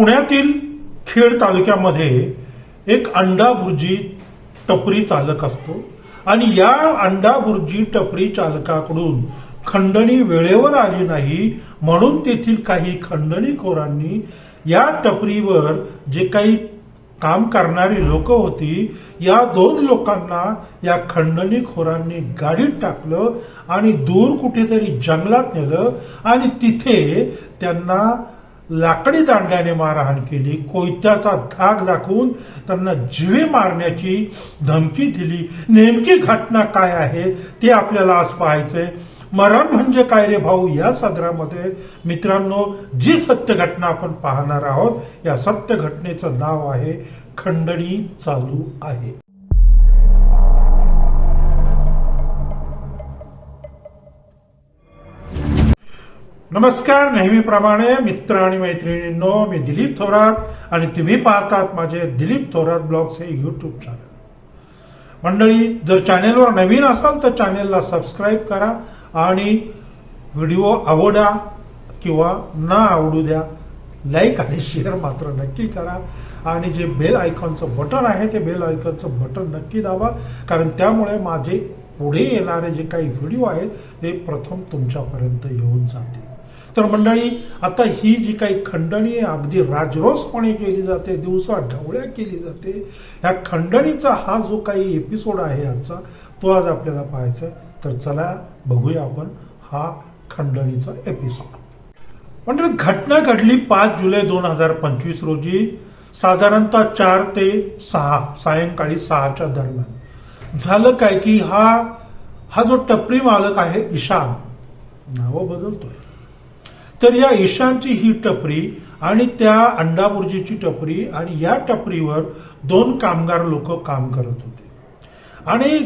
पुण्यातील खेड तालुक्यामध्ये एक अंडा भुर्जी टपरी चालक असतो. आणि या अंडा भुर्जी टपरी चालकाकडून खंडणी वेळेवर आली नाही म्हणून तेथील काही खंडणीखोरांनी या टपरीवर जे काही काम करणारी लोक होती या दोन लोकांना या खंडणीखोरांनी गाडीत टाकलं आणि दूर कुठेतरी जंगलात नेलं आणि तिथे त्यांना लाकडी दांड्याने मारहाण केली कोयत्याचा धाक दाखवून त्यांना जीवे मारण्याची धमकी दिली. नेमकी घटना काय आहे ते आपल्याला आज पाहायचंय. मरण म्हणजे काय रे भाऊ? या सदरामध्ये मित्रांनो जी सत्य घटना आपण पाहणार आहोत या सत्य घटनेचं नाव आहे खंडणी चालू आहे. नमस्कार नेहमीप्रमाणे मित्र आणि मैत्रिणींनो मी दिलीप थोरात आणि तुम्ही पाहतात माझे दिलीप थोरात ब्लॉग्स हे यूट्यूब चॅनल मंडळी जर चॅनेलवर नवीन असाल तर चॅनेलला सबस्क्राईब करा आणि व्हिडिओ आवडा किंवा न आवडू द्या लाईक आणि शेअर मात्र नक्की करा आणि जे बेल आयकॉनचं बटन आहे ते बेल आयकॉनचं बटन नक्की दाबा. कारण त्यामुळे माझे पुढे येणारे जे काही व्हिडिओ आहेत ते प्रथम तुमच्यापर्यंत येऊन जातील. तर मंडळी आता ही जी काही खंडणी आहे, अगदी राजरोसपणे केली जाते दिवसा ढवळ्या केली जाते ह्या खंडणीचा हा जो काही एपिसोड आहे आजचा तो आज आपल्याला पाहायचा आहे. तर चला बघूया आपण हा खंडणीचा एपिसोड म्हणजे घटना घडली पाच जुलै दोन हजार पंचवीस रोजी साधारणतः चार ते सहा सायंकाळी सहाच्या दरम्यान. झालं काय की हा हा जो टपरी मालक आहे ईशान नावं बदलतोय. तर या ईशानची ही टपरी आणि त्या अंडाबुर्जीची टपरी आणि या टपरीवर दोन कामगार लोक काम करत होते. आणि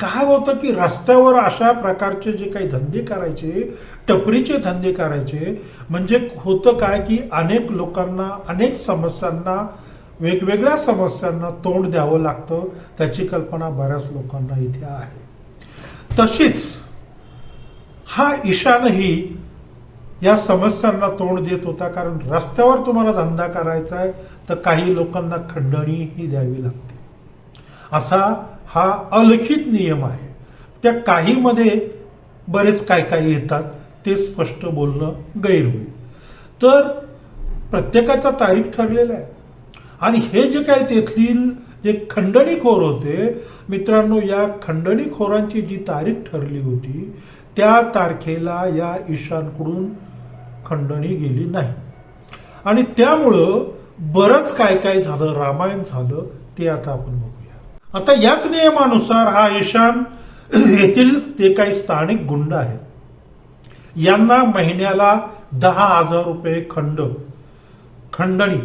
काय होतं की रस्त्यावर अशा प्रकारचे जे काही धंदे करायचे टपरीचे धंदे करायचे म्हणजे होतं काय की अनेक लोकांना अनेक समस्यांना वेगवेगळ्या समस्यांना तोंड द्यावं लागतं त्याची कल्पना बऱ्याच लोकांना इथे आहे. तशीच हा ईशानही या समस्यांना तोंड देत होता कारण रस्त्यावर तुम्हाला धंदा करायचा आहे तर काही लोकांना खंडणी ही द्यावी लागते. असा हा अलिखित नियम आहे. त्या काहीमध्ये बरेच काय काय येतात ते स्पष्ट बोलणं गैर होईल. तर प्रत्येकाचा तारीख ठरलेला आहे. आणि हे जे काय तेथील जे खंडणीखोर होते मित्रांनो या खंडणीखोरांची जी तारीख ठरली होती त्या तारखेला या ईशानकडून खंडणी गेली नाही. आणि त्यामुळं बरंच काय काय झालं रामायण झालं ते आता आपण बघूया. आता याच नियमानुसार हा ईशान येथील ते काही स्थानिक गुंड आहेत. यांना महिन्याला दहा हजार रुपये खंड खंडणी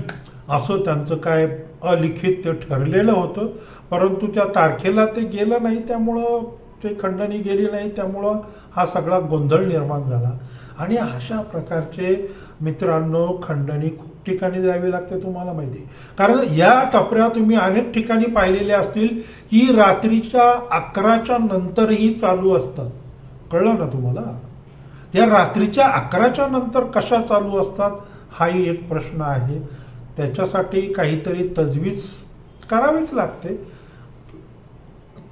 असं त्यांचं काय अलिखित ते ठरलेलं होतं परंतु त्या तारखेला ते गेलं नाही त्यामुळं ते खंडणी गेली नाही त्यामुळं हा सगळा गोंधळ निर्माण झाला. आणि अशा प्रकारचे मित्रांनो खंडणी खूप ठिकाणी द्यावी लागते तुम्हाला माहिती. आहे. कारण या टपऱ्या तुम्ही अनेक ठिकाणी पाहिलेल्या असतील की रात्रीच्या अकराच्या नंतरही चालू असतात. कळलं ना तुम्हाला? त्या रात्रीच्या अकराच्या नंतर कशा चालू असतात हाही एक प्रश्न आहे. त्याच्यासाठी काहीतरी तजवीज करावीच लागते.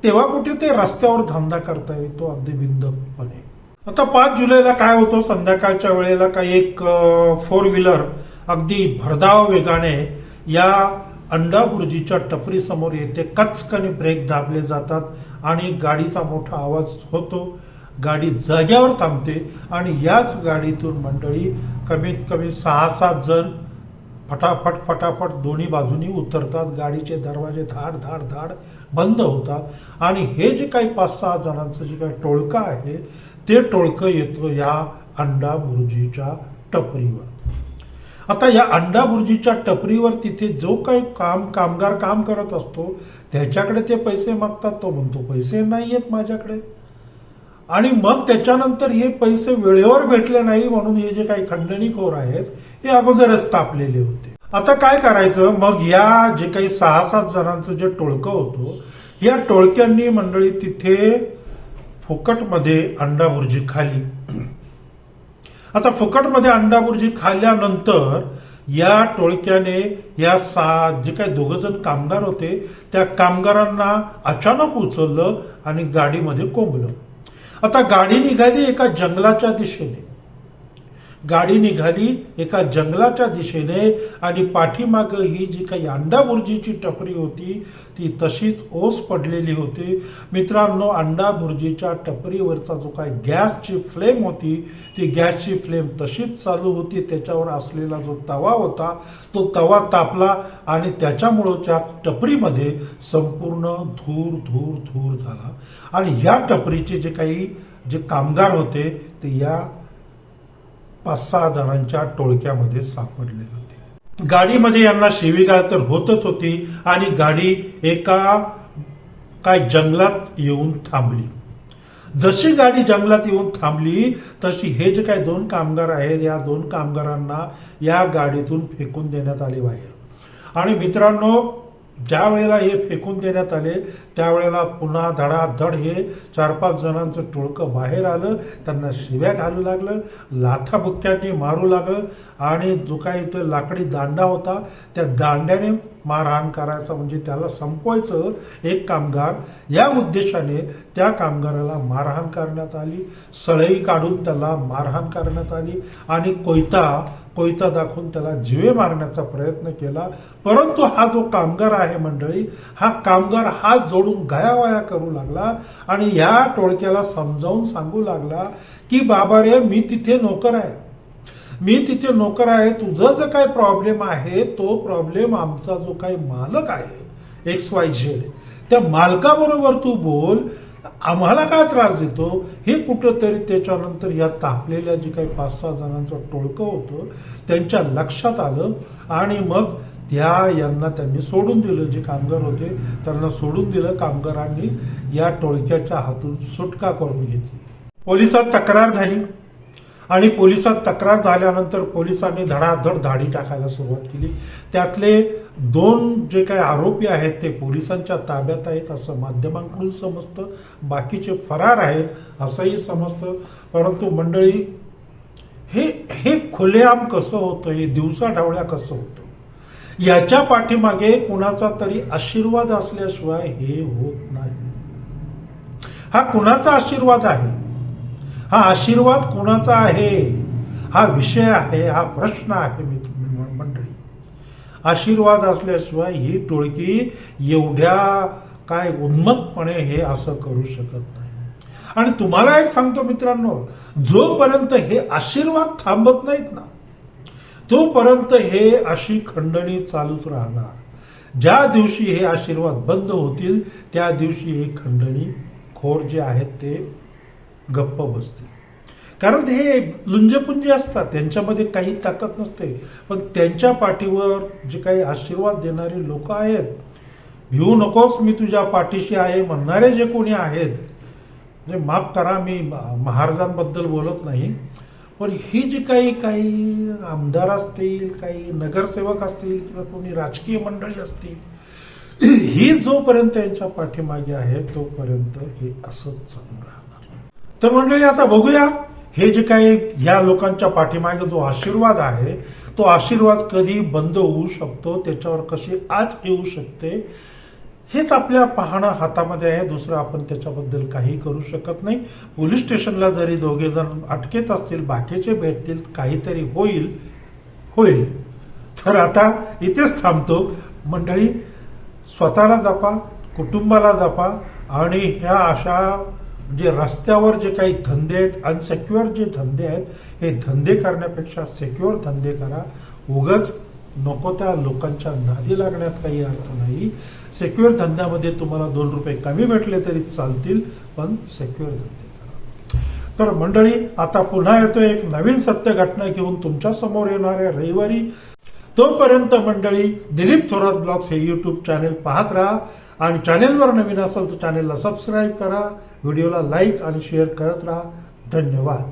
तेव्हा कुठे ते रस्त्यावर धंदा करता येतो अगदी बिंदपणे. आता पाच जुलैला काय होतं? संध्याकाळच्या वेळेला काही एक फोर व्हीलर अगदी भरधाव वेगाने या अंडा बुर्जीच्या टपरी समोर येते. कचकने ब्रेक दाबले जातात आणि गाडीचा मोठा आवाज होतो. गाडी जाग्यावर थांबते आणि याच गाडीतून मंडळी कमीत कमी सहा सात जण फटाफट फटाफट दोन्ही बाजूनी उतरतात. गाडीचे दरवाजे धाड धाड धाड बंद होतात. आणि हे जे काही पाच सहा जणांचं जे काही टोळकं आहे ते टोळकं येतं या अंडा बुर्जीच्या टपरीवर. आता या अंडा बुर्जीच्या टपरीवर तिथे जो काही काम कामगार काम करत असतो त्याच्याकडे ते पैसे मागतात. तो म्हणतो पैसे नाही आहेत माझ्याकडे. आणि मग त्याच्यानंतर हे पैसे वेळेवर भेटले नाही म्हणून हे जे काही खंडणीखोर आहेत हे अगोदरच तापलेले होते. आता काय करायचं? मग या जे काही सहा सात जणांचं जे टोळकं होतं या टोळक्यांनी मंडळी तिथे फुकटमध्ये अंडा बुर्जी खाली. आता फुकटमध्ये अंडाबुर्जी खाल्ल्यानंतर या टोळक्याने या सा जे काही दोघ जण कामगार होते त्या कामगारांना अचानक उचललं आणि गाडीमध्ये कोंबलं. आता गाडी निघाली एका जंगलाच्या दिशेने. गाडी निघाली एका जंगलाच्या दिशेने आणि पाठीमाग ही जी काही अंडाभुर्जीची टपरी होती ती तशीच ओस पडलेली होती. मित्रांनो अंडाभुर्जीच्या टपरीवरचा जो काही गॅसची फ्लेम होती ती गॅसची फ्लेम तशीच चालू होती. त्याच्यावर असलेला जो तवा होता तो तवा तापला आणि त्याच्यामुळं त्या टपरीमध्ये संपूर्ण धूर धूर धूर झाला. आणि या टपरीचे जे काही जे कामगार होते ते या पाच सहा जणांच्या टोळक्यामध्ये सापडले होते. गाडीमध्ये यांना शिवीगाळ तर होतच होती आणि गाडी एका काय जंगलात येऊन थांबली. जशी गाडी जंगलात येऊन थांबली तशी हे जे काही दोन कामगार आहेत या दोन कामगारांना या गाडीतून फेकून देण्यात आले बाहेर. आणि मित्रांनो ज्या वेळेला हे फेकून देण्यात आले त्यावेळेला पुन्हा धडाधड हे चार पाच जणांचं टोळकं बाहेर आलं त्यांना शिव्या घालू लागलं लाथाबुक्त्यांनी मारू लागलं आणि जो काही इथं लाकडी दांडा होता त्या दांड्याने मारहाण करायचा म्हणजे त्याला संपवायचं एक कामगार. या उद्देशाने त्या कामगाराला मारहाण करण्यात आली. सळई काढून त्याला मारहाण करण्यात आली आणि कोयता कोयता दाखवून त्याला जीवे मारण्याचा प्रयत्न केला. परंतु हा जो कामगार आहे मंडळी हा कामगार हात जोडून गयावया करू लागला आणि या टोळक्याला समजावून सांगू लागला की बाबा रे मी तिथे नोकर आहे. मी तिथे नोकर आहे. तुझं जो काय प्रॉब्लेम आहे तो प्रॉब्लेम आमचा जो काही मालक आहे एक्स वाय झेड त्या मालकाबरोबर तू बोल. आम्हाला काय त्रास देतो? हे कुठंतरी त्याच्यानंतर या तापलेल्या जे काही पाच सहा जणांचं टोळकं होतं त्यांच्या लक्षात आलं आणि मग त्या यांना त्यांनी सोडून दिलं. जे कामगार होते त्यांना सोडून दिलं. कामगारांनी या टोळक्याच्या हातून सुटका करून घेतली. पोलिसात तक्रार झाली. आणि पोलिसात तक्रार झाल्यानंतर पोलिसांनी धडाधड धाडी टाकायला सुरुवात केली. त्यातले दोन जे काही आरोपी आहेत ते पोलिसांच्या ताब्यात आहेत असं माध्यमांकडून समजतं. बाकीचे फरार आहेत असंही समजतं. परंतु मंडळी हे हे खुलेआम कसं होतं? हे दिवसाढवळ्या कसं होतं? याच्या पाठीमागे कुणाचा तरी आशीर्वाद असल्याशिवाय हे होत नाही. हा कुणाचा आशीर्वाद आहे? हा आशीर्वाद कोणाचा आहे? हा विषय आहे हा प्रश्न आहे मित्र मंडळी. आशीर्वाद असल्याशिवाय ही टोळकी एवढ्या काय उन्मत्तपणे हे असं करू शकत नाही. आणि तुम्हाला एक सांगतो मित्रांनो जोपर्यंत हे आशीर्वाद थांबत नाहीत ना तोपर्यंत हे अशी खंडणी चालूच राहणार. ज्या दिवशी हे आशीर्वाद बंद होतील त्या दिवशी हे खंडणी खोर जे आहेत ते गप्प बसतील. कारण हे लुंजेपुंजे असतात त्यांच्यामध्ये काही ताकद नसते. पण त्यांच्या पाठीवर जे काही आशीर्वाद देणारे लोक आहेत भिवू नकोस मी तुझ्या पाठीशी आहे म्हणणारे जे कोणी आहेत म्हणजे माफ करा मी महाराजांबद्दल बोलत नाही. पण ही जी काही काही आमदार असतील काही नगरसेवक असतील किंवा कोणी राजकीय मंडळी असतील ही जोपर्यंत यांच्या पाठीमागे आहे तोपर्यंत हे असंच चालू राहणार तर मंडळी आता बघूया. हे जे काही या लोकांच्या पाठीमागे जो आशीर्वाद आहे तो आशीर्वाद कधी बंद होऊ शकतो त्याच्यावर कशी आज येऊ शकते हेच आपल्या पाहणं हातामध्ये आहे. दुसरं आपण त्याच्याबद्दल काही करू शकत नाही. पोलीस स्टेशनला जरी दोघे जण अटकेत असतील बाकीचे भेटतील काहीतरी होईल होईल. तर आता इथेच थांबतो. मंडळी स्वतःला जपा कुटुंबाला जपा आणि ह्या अशा जे रस्त्यावर जे काही धंदे आहेत अनसेक्युअर जे धंदे आहेत हे धंदे करण्यापेक्षा सेक्युअर धंदे करा. उगच नको त्या लोकांच्या नादी लागण्यात काही अर्थ नाही. सेक्युअर धंद्यामध्ये तुम्हाला दोन रुपये कमी भेटले तरी चालतील पण सेक्युअर धंदे करा. तर मंडळी आता पुन्हा येतो एक नवीन सत्य घटना घेऊन तुमच्यासमोर येणाऱ्या रविवारी. तोपर्यंत मंडळी दिलीप थोरात ब्लॉग्स हे यूट्यूब चॅनेल पाहत राहा आणि चॅनेलवर नवीन असेल तर चॅनेलला सबस्क्राईब करा व्हिडिओला लाईक आणि शेअर करत राहा. धन्यवाद.